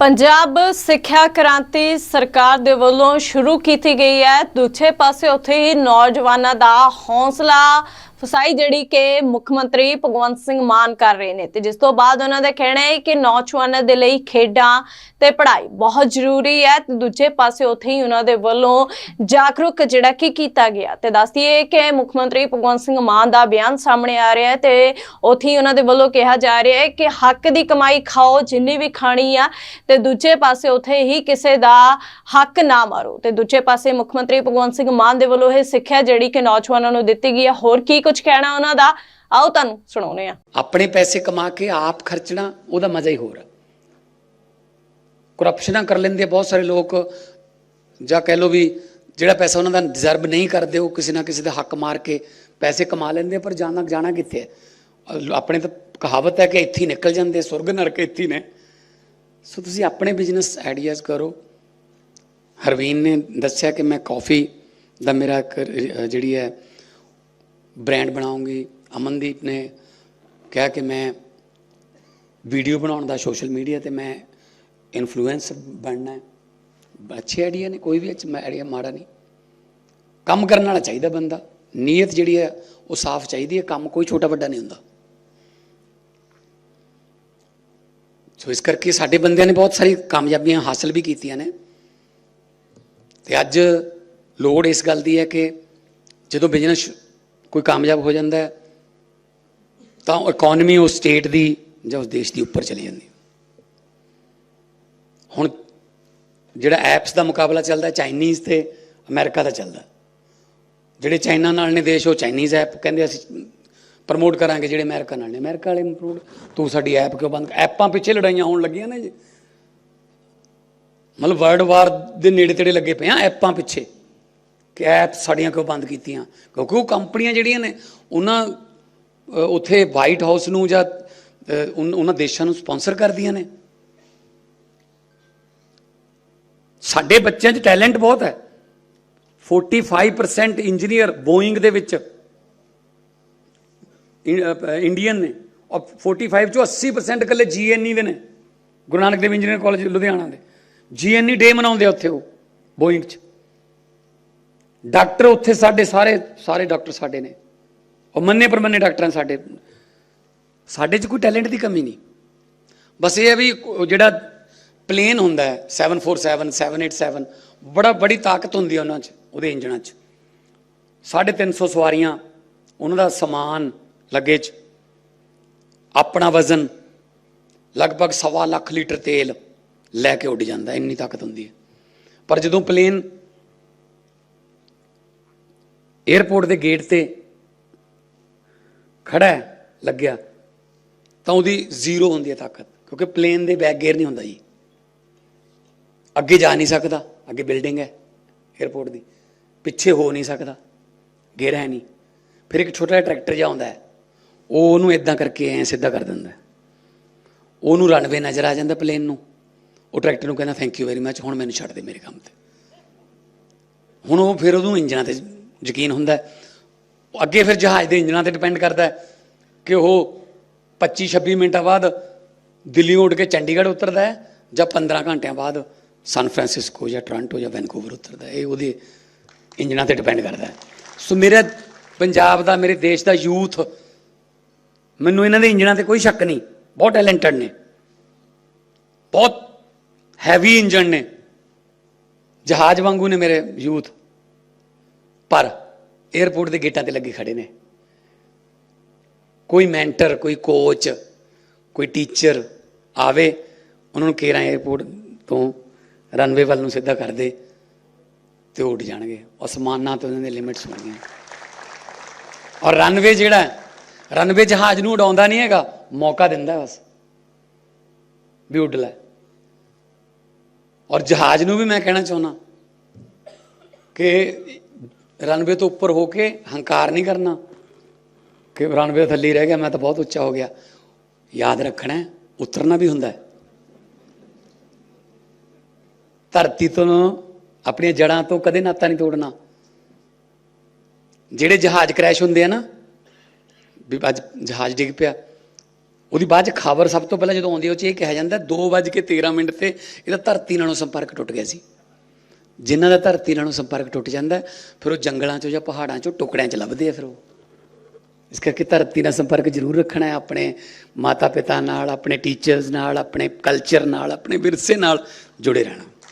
ਪੰਜਾਬ ਸਿੱਖਿਆ ਕ੍ਰਾਂਤੀ ਸਰਕਾਰ ਦੇ ਵੱਲੋਂ ਸ਼ੁਰੂ ਕੀਤੀ ਗਈ ਹੈ। ਦੂਜੇ ਪਾਸੇ ਉੱਥੇ ਹੀ ਨੌਜਵਾਨਾਂ ਦਾ ਹੌਸਲਾ ਫਸਾਈ ਜਿਹੜੀ ਕਿ ਮੁੱਖ ਮੰਤਰੀ ਭਗਵੰਤ ਸਿੰਘ ਮਾਨ ਕਰ ਰਹੇ ਨੇ ਤੇ ਜਿਸ ਤੋਂ ਬਾਅਦ ਉਹਨਾਂ ਦਾ ਕਹਿਣਾ ਹੈ ਕਿ ਨੌਜਵਾਨਾਂ ਦੇ ਲਈ ਖੇਡਾਂ ਤੇ ਪੜ੍ਹਾਈ ਬਹੁਤ ਜ਼ਰੂਰੀ ਹੈ ਤੇ ਦੂਜੇ ਪਾਸੇ ਉੱਥੇ ਹੀ ਉਹਨਾਂ ਦੇ ਵੱਲੋਂ ਜਾਗਰੂਕ ਜਿਹੜਾ ਕਿ ਕੀਤਾ ਗਿਆ ਤੇ ਦੱਸਦੀਏ ਕਿ ਮੁੱਖ ਮੰਤਰੀ ਭਗਵੰਤ ਸਿੰਘ ਮਾਨ ਦਾ ਬਿਆਨ ਸਾਹਮਣੇ ਆ ਰਿਹਾ ਹੈ ਤੇ ਉੱਥੇ ਹੀ ਉਹਨਾਂ ਦੇ ਵੱਲੋਂ ਕਿਹਾ ਜਾ ਰਿਹਾ ਹੈ ਕਿ ਹੱਕ ਦੀ ਕਮਾਈ ਖਾਓ, ਜਿੰਨੀ ਵੀ ਖਾਣੀ ਆ, ਤੇ ਦੂਜੇ ਪਾਸੇ ਉੱਥੇ ਹੀ ਕਿਸੇ ਦਾ ਹੱਕ ਨਾ ਮਾਰੋ ਤੇ ਦੂਜੇ ਪਾਸੇ ਮੁੱਖ ਮੰਤਰੀ ਭਗਵੰਤ ਸਿੰਘ ਮਾਨ ਦੇ ਵੱਲੋਂ ਇਹ ਸਿੱਖਿਆ ਜਿਹੜੀ ਕਿ ਨੌਜਵਾਨਾਂ ਨੂੰ ਦਿੱਤੀ ਗਈ ਹੈ। ਹੋਰ ਕੀ ਕੁਝ ਕਹਿਣਾ ਉਹਨਾਂ ਦਾ, ਆਓ ਤੁਹਾਨੂੰ ਸੁਣਾਉਂਦੇ ਆ ਆਪਣੇ ਪੈਸੇ ਕਮਾ ਕੇ ਆਪ ਖਰਚਣਾ, ਉਹਦਾ ਮਜ਼ਾ ਹੀ ਹੋਰ ਹੈ। ਕਰਪਸ਼ਨਾਂ ਕਰ ਲੈਂਦੇ ਬਹੁਤ ਸਾਰੇ ਲੋਕ। ਜਾਂ ਕਹਿ ਲਓ ਵੀ ਜਿਹੜਾ ਪੈਸਾ ਉਹਨਾਂ ਦਾ ਡਿਜ਼ਰਵ ਨਹੀਂ ਕਰਦੇ, ਉਹ ਕਿਸੇ ਨਾ ਕਿਸੇ ਦਾ ਹੱਕ ਮਾਰ ਕੇ ਪੈਸੇ ਕਮਾ ਲੈਂਦੇ ਪਰ ਜਾਣਾ ਜਾਣਾ ਕਿੱਥੇ ਹੈ? ਆਪਣੇ ਤਾਂ ਕਹਾਵਤ ਹੈ ਕਿ ਇੱਥੇ ਨਿਕਲ ਜਾਂਦੇ, ਸੁਰਗ ਨਰਕ ਇੱਥੇ ਨੇ। ਸੋ ਤੁਸੀਂ ਆਪਣੇ ਬਿਜ਼ਨਸ ਆਈਡੀਆਜ਼ ਕਰੋ। ਹਰਵੀਨ ਨੇ ਦੱਸਿਆ ਕਿ ਮੈਂ ਕਾਫੀ ਦਾ ਮੇਰਾ ਇੱਕ ਜਿਹੜੀ ਹੈ ਬ੍ਰਾਂਡ ਬਣਾਉਂਗੀ, ਅਮਨਦੀਪ ਨੇ ਕਿਹਾ ਕਿ ਮੈਂ ਵੀਡੀਓ ਬਣਾਉਣ ਦਾ ਸੋਸ਼ਲ ਮੀਡੀਆ ਤੇ ਮੈਂ ਇਨਫਲੂਐਂਸਰ ਬਣਨਾ ਹੈ। ਅੱਛੇ ਆਈਡੀਆ ਨੇ, ਕੋਈ ਵੀ ਅੱਛਾ ਆਈਡੀਆ ਮਾੜਾ ਨਹੀਂ। ਕੰਮ ਕਰਨ ਵਾਲਾ ਚਾਹੀਦਾ ਬੰਦਾ। ਨੀਅਤ ਜਿਹੜੀ ਹੈ, ਉਹ ਸਾਫ਼ ਚਾਹੀਦੀ ਹੈ। ਕੰਮ ਕੋਈ ਛੋਟਾ ਵੱਡਾ ਨਹੀਂ ਹੁੰਦਾ। ਸੋ ਇਸ ਕਰਕੇ ਸਾਡੇ ਬੰਦਿਆਂ ਨੇ ਬਹੁਤ ਸਾਰੀ ਕਾਮਯਾਬੀਆਂ ਹਾਸਲ ਵੀ ਕੀਤੀਆਂ ਨੇ। ਤੇ ਅੱਜ ਲੋੜ ਇਸ ਗੱਲ ਦੀ ਹੈ ਕਿ ਜਦੋਂ ਬਿਜ਼ਨਸ ਕੋਈ ਕਾਮਯਾਬ ਹੋ ਜਾਂਦਾ ਹੈ, ਤਾਂ ਇਕਨੋਮੀ ਉਸ ਸਟੇਟ ਦੀ ਜਾਂ ਉਸ ਦੇਸ਼ ਦੀ ਉੱਪਰ ਚਲੀ ਜਾਂਦੀ ਹੁਣ ਜਿਹੜਾ ਐਪਸ ਦਾ ਮੁਕਾਬਲਾ ਚੱਲਦਾ ਚਾਈਨੀਜ਼ ਤੇ ਅਮਰੀਕਾ ਦਾ ਚੱਲਦਾ ਜਿਹੜੇ ਚਾਈਨਾ ਨਾਲ ਨੇ ਦੇਸ਼, ਉਹ ਚਾਈਨੀਜ਼ ਐਪ ਕਹਿੰਦੇ ਅਸੀਂ ਪ੍ਰਮੋਟ ਕਰਾਂਗੇ, ਜਿਹੜੇ ਅਮਰੀਕਾ ਨਾਲ ਨੇ। ਅਮਰੀਕਾ ਵਾਲੇ ਪ੍ਰਮੋਟ ਤੂੰ ਸਾਡੀ ਐਪ ਕਿਉਂ ਬੰਦ ਐਪਾਂ ਪਿੱਛੇ ਲੜਾਈਆਂ ਹੋਣ ਲੱਗੀਆਂ ਨੇ ਜੀ। ਮਤਲਬ ਵਰਲਡ ਵਾਰ ਦੇ ਨੇੜੇ ਤੇੜੇ ਲੱਗੇ ਪਏ ਆ ਐਪਾਂ ਪਿੱਛੇ। ਕਿ ਐਪਸ ਸਾਡੀਆਂ ਕਿਉਂ ਬੰਦ ਕੀਤੀਆਂ? ਕਿਉਂਕਿ ਉਹ ਕੰਪਨੀਆਂ ਜਿਹੜੀਆਂ ਨੇ, ਉਹਨਾਂ ਉੱਥੇ ਵਾਈਟ ਹਾਊਸ ਨੂੰ ਜਾਂ ਉਹਨਾਂ ਦੇਸ਼ਾਂ ਨੂੰ ਸਪਾਂਸਰ ਕਰਦੀਆਂ ਨੇ। ਸਾਡੇ ਬੱਚਿਆਂ 'ਚ ਟੈਲੈਂਟ ਬਹੁਤ ਹੈ। 45% ਇੰਜੀਨੀਅਰ ਬੋਇੰਗ ਦੇ ਵਿੱਚ ਇੰਡੀਅਨ ਨੇ। ਔਰ 45 ਚੋਂ 80% ਇਕੱਲੇ ਜੀਐਨਈ ਦੇ ਨੇ। ਗੁਰੂ ਨਾਨਕ ਦੇਵ ਇੰਜੀਨੀਅਰ ਕਾਲਜ ਲੁਧਿਆਣਾ ਦੇ। ਜੀਐਨਈ ਡੇ ਮਨਾਉਂਦੇ ਆ ਉੱਥੇ ਉਹ ਬੋਇੰਗ 'ਚ। ਡਾਕਟਰ ਉੱਥੇ ਸਾਡੇ ਸਾਰੇ ਸਾਰੇ ਡਾਕਟਰ ਸਾਡੇ ਨੇ। ਉਹ ਮੰਨੇ ਪਰਮੰਨੇ ਡਾਕਟਰਾਂ ਸਾਡੇ। ਸਾਡੇ 'ਚ ਕੋਈ ਟੈਲੈਂਟ ਦੀ ਕਮੀ ਨਹੀਂ। ਬਸ ਇਹ ਹੈ ਵੀ ਜਿਹੜਾ ਪਲੇਨ ਹੁੰਦਾ ਹੈ 747 787 ਬੜਾ, ਬੜੀ ਤਾਕਤ ਹੁੰਦੀ ਹੈ ਉਹਨਾਂ 'ਚ, ਉਹਦੇ ਇੰਜਣਾਂ 'ਚ। 350 ਸਵਾਰੀਆਂ, ਉਹਨਾਂ ਦਾ ਸਮਾਨ ਲੱਗੇ 'ਚ ਆਪਣਾ ਵਜ਼ਨ, ਲਗਭਗ ਸਵਾ ਲੱਖ ਲੀਟਰ ਤੇਲ ਲੈ ਕੇ ਉੱਡ ਜਾਂਦਾ ਇੰਨੀ ਤਾਕਤ ਹੁੰਦੀ ਹੈ। ਪਰ ਜਦੋਂ ਪਲੇਨ 에ਅਰਪੋਰਟ ਦੇ ਗੇਟ ਤੇ ਖੜਾ ਲੱਗਿਆ। ਤਾਂ ਉਹਦੀ ਜ਼ੀਰੋ ਹੁੰਦੀ ਹੈ ਤਾਕਤ, ਕਿਉਂਕਿ ਪਲੇਨ ਦੇ ਬੈਕ ਗੇਅਰ ਨਹੀਂ ਹੁੰਦਾ ਜੀ। ਅੱਗੇ ਜਾ ਨਹੀਂ ਸਕਦਾ, ਅੱਗੇ ਬਿਲਡਿੰਗ ਹੈ 에ਅਰਪੋਰਟ ਦੀ। ਪਿੱਛੇ ਹੋ ਨਹੀਂ ਸਕਦਾ ਗੇਅਰ ਹੈ ਨਹੀਂ। ਫਿਰ ਇੱਕ ਛੋਟਾ ਜਿਹਾ ਟਰੈਕਟਰ ਜਿਹਾ ਆਉਂਦਾ ਹੈ, ਉਹ ਉਹਨੂੰ ਇਦਾਂ ਕਰਕੇ ਐ ਸਿੱਧਾ ਕਰ ਦਿੰਦਾ ਉਹਨੂੰ ਰਨਵੇ ਨਜ਼ਰ ਆ ਜਾਂਦਾ ਪਲੇਨ ਨੂੰ। ਉਹ ਟਰੈਕਟਰ ਨੂੰ ਕਹਿੰਦਾ ਥੈਂਕ ਯੂ ਵੈਰੀ ਮੱਚ ਹੁਣ ਮੈਨੂੰ ਛੱਡ ਦੇ ਮੇਰੇ ਕੰਮ ਤੇ। ਹੁਣ ਉਹ ਫਿਰ ਉਹਨੂੰ ਇੰਜਨਾਂ ਤੇ ਯਕੀਨ ਹੁੰਦਾ ਅੱਗੇ ਫਿਰ ਜਹਾਜ਼ ਦੇ ਇੰਜਨਾਂ ਤੇ ਡਿਪੈਂਡ ਕਰਦਾ ਕਿ ਉਹ 25 26 ਮਿੰਟਾਂ ਬਾਅਦ ਦਿੱਲੀ ਉੱਡ ਕੇ ਚੰਡੀਗੜ੍ਹ ਉਤਰਦਾ ਹੈ ਜਾਂ 15 ਘੰਟਿਆਂ ਬਾਅਦ ਸਨ ਫਰਾਂਸਿਸਕੋ ਜਾਂ ਟੋਰਾਂਟੋ ਜਾਂ ਵੈਨਕੂਵਰ ਉਤਰਦਾ ਇਹ ਉਹਦੇ ਇੰਜਨਾਂ ਤੇ ਡਿਪੈਂਡ ਕਰਦਾ ਸੋ ਮੇਰੇ ਪੰਜਾਬ ਦਾ, ਮੇਰੇ ਦੇਸ਼ ਦਾ ਯੂਥ, ਮੈਨੂੰ ਇਹਨਾਂ ਦੇ ਇੰਜਨਾਂ ਤੇ ਕੋਈ ਸ਼ੱਕ ਨਹੀਂ। ਬਹੁਤ ਟੈਲੈਂਟਡ ਨੇ। ਬਹੁਤ ਹੈਵੀ ਇੰਜਣ ਨੇ। ਜਹਾਜ਼ ਵਾਂਗੂ ਨੇ ਮੇਰੇ ਯੂਥ। ਪਰ 에ਅਰਪੋਰਟ ਦੇ ਗੇਟਾਂ ਤੇ ਲੱਗੇ ਖੜੇ ਨੇ। ਕੋਈ ਮੈਂਟਰ ਕੋਈ ਕੋਚ ਕੋਈ ਟੀਚਰ ਆਵੇ, ਉਹਨਾਂ ਨੂੰ ਕੇਰਾਂ 에ਅਰਪੋਰਟ ਤੋਂ ਰਨਵੇ ਵੱਲ ਨੂੰ ਸਿੱਧਾ ਕਰ ਦੇ ਤੇ ਉਹ ਉੱਡ ਜਾਣਗੇ। ਅਸਮਾਨਾਂ ਤੋਂ ਉਹਨਾਂ ਦੇ ਲਿਮਿਟਸ ਬਣੀਆਂ ਔਰ ਰਨਵੇ ਜਿਹੜਾ ਰਨਵੇ ਜਹਾਜ਼ ਨੂੰ ਉਡਾਉਂਦਾ ਨਹੀਂ ਹੈਗਾ, ਮੌਕਾ ਦਿੰਦਾ ਬਸ। ਵੀ ਉੱਡ ਲੈ। ਔਰ ਜਹਾਜ਼ ਨੂੰ ਵੀ ਮੈਂ ਕਹਿਣਾ ਚਾਹੁੰਦਾ ਕਿ ਰਨਵੇ ਤੋਂ ਉੱਪਰ ਹੋ ਕੇ ਹੰਕਾਰ ਨਹੀਂ ਕਰਨਾ। ਕਿ ਰਨਵੇ ਥੱਲੇ ਰਹਿ ਗਿਆ, ਮੈਂ ਤਾਂ ਬਹੁਤ ਉੱਚਾ ਹੋ ਗਿਆ। ਯਾਦ ਰੱਖਣਾ, ਉਤਰਨਾ ਵੀ ਹੁੰਦਾ ਹੈ। ਧਰਤੀ ਤੋਂ ਆਪਣੀਆਂ ਜੜਾਂ ਤੋਂ ਕਦੇ ਨਾਤਾ ਨਹੀਂ ਤੋੜਨਾ। ਜਿਹੜੇ ਜਹਾਜ਼ ਕ੍ਰੈਸ਼ ਹੁੰਦੇ ਆ ਨਾ, ਵੀ ਅੱਜ ਜਹਾਜ਼ ਡਿੱਗ ਪਿਆ, ਉਹਦੀ ਬਾਅਦ ਚ ਖਬਰ ਸਭ ਤੋਂ ਪਹਿਲਾਂ ਜਦੋਂ ਆਉਂਦੀ ਉਹ ਚ ਇਹ ਕਿਹਾ ਜਾਂਦਾ 2:13 ਮਿੰਟ ਤੇ ਇਹਦਾ ਧਰਤੀ ਨਾਲੋਂ ਸੰਪਰਕ ਟੁੱਟ ਗਿਆ ਸੀ। ਜਿਨ੍ਹਾਂ ਦਾ ਧਰਤੀ ਨਾਲੋਂ ਸੰਪਰਕ ਟੁੱਟ ਜਾਂਦਾ, ਫਿਰ ਉਹ ਜੰਗਲਾਂ 'ਚੋਂ ਜਾਂ ਪਹਾੜਾਂ 'ਚੋਂ ਟੁਕੜਿਆਂ 'ਚ ਲੱਭਦੇ ਆ ਫਿਰ ਉਹ। ਇਸ ਕਰਕੇ ਧਰਤੀ ਨਾਲ ਸੰਪਰਕ ਜ਼ਰੂਰ ਰੱਖਣਾ ਹੈ, ਆਪਣੇ ਮਾਤਾ ਪਿਤਾ ਨਾਲ, ਆਪਣੇ ਟੀਚਰਸ ਨਾਲ, ਆਪਣੇ ਕਲਚਰ ਨਾਲ, ਆਪਣੇ ਵਿਰਸੇ ਨਾਲ ਜੁੜੇ ਰਹਿਣਾ।